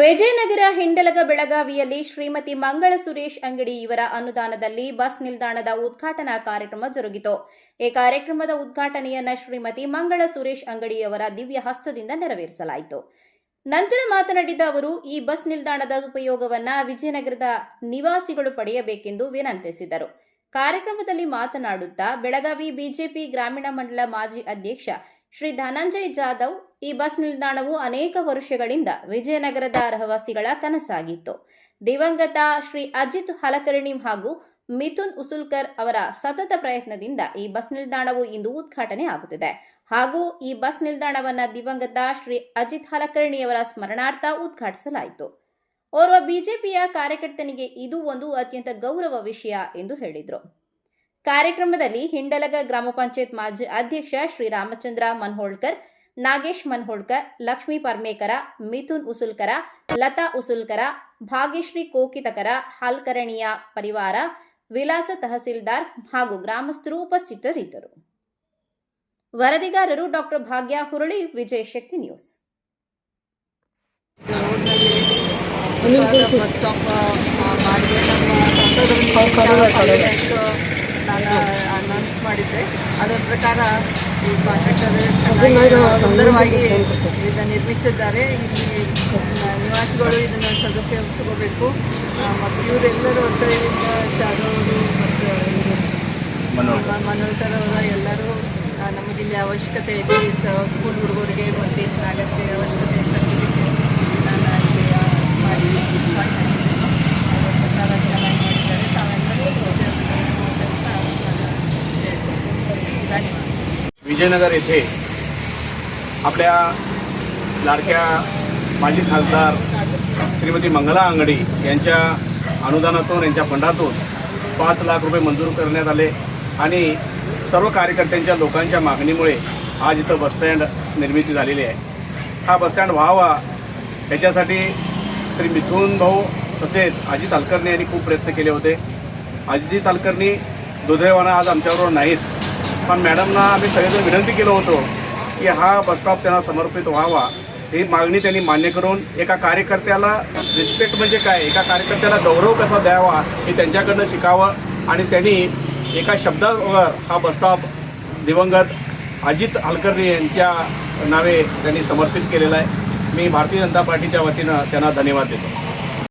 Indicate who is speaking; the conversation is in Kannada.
Speaker 1: ವಿಜಯನಗರ ಹಿಂಡಲಗ ಬೆಳಗಾವಿಯಲ್ಲಿ ಶ್ರೀಮತಿ ಮಂಗಳ ಸುರೇಶ್ ಅಂಗಡಿ ಇವರ ಅನುದಾನದಲ್ಲಿ ಬಸ್ ನಿಲ್ದಾಣದ ಉದ್ಘಾಟನಾ ಕಾರ್ಯಕ್ರಮ ಜರುಗಿತು. ಈ ಕಾರ್ಯಕ್ರಮದ ಉದ್ಘಾಟನೆಯನ್ನ ಶ್ರೀಮತಿ ಮಂಗಳ ಸುರೇಶ್ ಅಂಗಡಿಯವರ ದಿವ್ಯ ಹಸ್ತದಿಂದ ನೆರವೇರಿಸಲಾಯಿತು. ನಂತರ ಮಾತನಾಡಿದ ಅವರು, ಈ ಬಸ್ ನಿಲ್ದಾಣದ ಉಪಯೋಗವನ್ನ ವಿಜಯನಗರದ ನಿವಾಸಿಗಳು ಪಡೆಯಬೇಕೆಂದು ವಿನಂತಿಸಿದರು. ಕಾರ್ಯಕ್ರಮದಲ್ಲಿ ಮಾತನಾಡುತ್ತಾ, ಬೆಳಗಾವಿ ಬಿಜೆಪಿ ಗ್ರಾಮೀಣ ಮಂಡಲ ಮಾಜಿ ಅಧ್ಯಕ್ಷ ಶ್ರೀ ಧನಂಜಯ್ ಜಾಧವ್ ಈ ಬಸ್ ನಿಲ್ದಾಣವು ಅನೇಕ ವರ್ಷಗಳಿಂದ ವಿಜಯನಗರದ ರಹವಾಸಿಗಳ ಕನಸಾಗಿತ್ತು. ದಿವಂಗತ ಶ್ರೀ ಅಜಿತ್ ಹಲಕರ್ಣಿ ಹಾಗೂ ಮಿಥುನ್ ಉಸುಲ್ಕರ್ ಅವರ ಸತತ ಪ್ರಯತ್ನದಿಂದ ಈ ಬಸ್ ನಿಲ್ದಾಣವು ಇಂದು ಉದ್ಘಾಟನೆ ಆಗುತ್ತಿದೆ. ಹಾಗೂ ಈ ಬಸ್ ನಿಲ್ದಾಣವನ್ನ ದಿವಂಗತ ಶ್ರೀ ಅಜಿತ್ ಹಲಕರ್ಣಿಯವರ ಸ್ಮರಣಾರ್ಥ ಉದ್ಘಾಟಿಸಲಾಯಿತು. ಓರ್ವ ಬಿಜೆಪಿಯ ಕಾರ್ಯಕರ್ತನಿಗೆ ಇದು ಒಂದು ಅತ್ಯಂತ ಗೌರವ ವಿಷಯ ಎಂದು ಹೇಳಿದರು. ಕಾರ್ಯಕ್ರಮದಲ್ಲಿ ಹಿಂಡಲಗ ಗ್ರಾಮ ಪಂಚಾಯತ್ ಮಾಜಿ ಅಧ್ಯಕ್ಷ ಶ್ರೀ ರಾಮಚಂದ್ರ ಮನ್ಹೋಳ್ಕರ್ ನಾಗೇಶ್ ಮನ್ಹೋಳ್ಕರ್, ಲಕ್ಷ್ಮೀ ಪರ್ಮೇಕರ, ಮಿಥುನ್ ಉಸುಲ್ಕರ, ಲತಾ ಉಸುಲ್ಕರ, ಭಾಗ್ಯಶ್ರೀ ಕೋಕಿತಕರ, ಹಾಲ್ಕರಣಿಯ ಪರಿವಾರ ವಿಲಾಸ ತಹಸೀಲ್ದಾರ್ ಹಾಗೂ ಗ್ರಾಮಸ್ಥರು ಉಪಸ್ಥಿತರಿದ್ದರು. ವರದಿಗಾರರು doctor Bhagya Hurali, Vijaya Shakti news.
Speaker 2: Bus stop announce ಮಾಡಿದ್ದೆ ಅದರ ಪ್ರಕಾರ ಈ ಕಾಂಟ್ರಾಕ್ಟರ್ ಸುಂದರವಾಗಿ ಇದನ್ನು ನಿರ್ಮಿಸಿದ್ದಾರೆ. ಇಲ್ಲಿ ನಿವಾಸಿಗಳು ಇದನ್ನು ಸದುಪಯೋಗ ತಗೋಬೇಕು. ಮತ್ತು ಇವರೆಲ್ಲರೂ ಒತ್ತಡದಿಂದ ಜಾಧವರು ಮತ್ತು ಅವರ ಎಲ್ಲರೂ ಆ, ನಮಗಿಲ್ಲಿ ಅವಶ್ಯಕತೆ ಇದೆ. ಸ- ಸ್ಕೂಲ್ ಹುಡುಗರಿಗೆ ಮತ್ತು ಏನಾಗತ್ತೆ
Speaker 3: विजयनगर येथे आपल्या लाडक्या माजी खासदार श्रीमती मंगला आंगडी यांच्या अनुदानातून यांच्या फंडातून पाच लाख रुपये मंजूर करण्यात आले आणि सर्व कार्यकर्त्यांच्या लोकांच्या मागणीमुळे आज इथं बसस्टँड निर्मिती झालेली आहे. हा बसस्टँड व्हावा याच्यासाठी श्री मिथुन भाऊ तसेच अजित अलकर्णी यांनी खूप प्रयत्न केले होते. अजित अलकर्णी दुर्दैवानं आज आमच्याबरोबर नाहीत. पण मॅडमना आम्ही सगळ्यांना विनंती केलं होतो की हा बसस्टॉप त्यांना समर्पित व्हावा. ही मागणी त्यांनी मान्य करून एका कार्यकर्त्याला रिस्पेक्ट म्हणजे काय? एका कार्यकर्त्याला गौरव कसा द्यावा हे त्यांच्याकडनं शिकावं आणि त्यांनी एका शब्दावर हा बसस्टॉप दिवंगत अजित हलकर्णी यांच्या नावे त्यांनी समर्पित केलेला आहे. मी भारतीय जनता पार्टीच्या वतीनं त्यांना धन्यवाद देतो.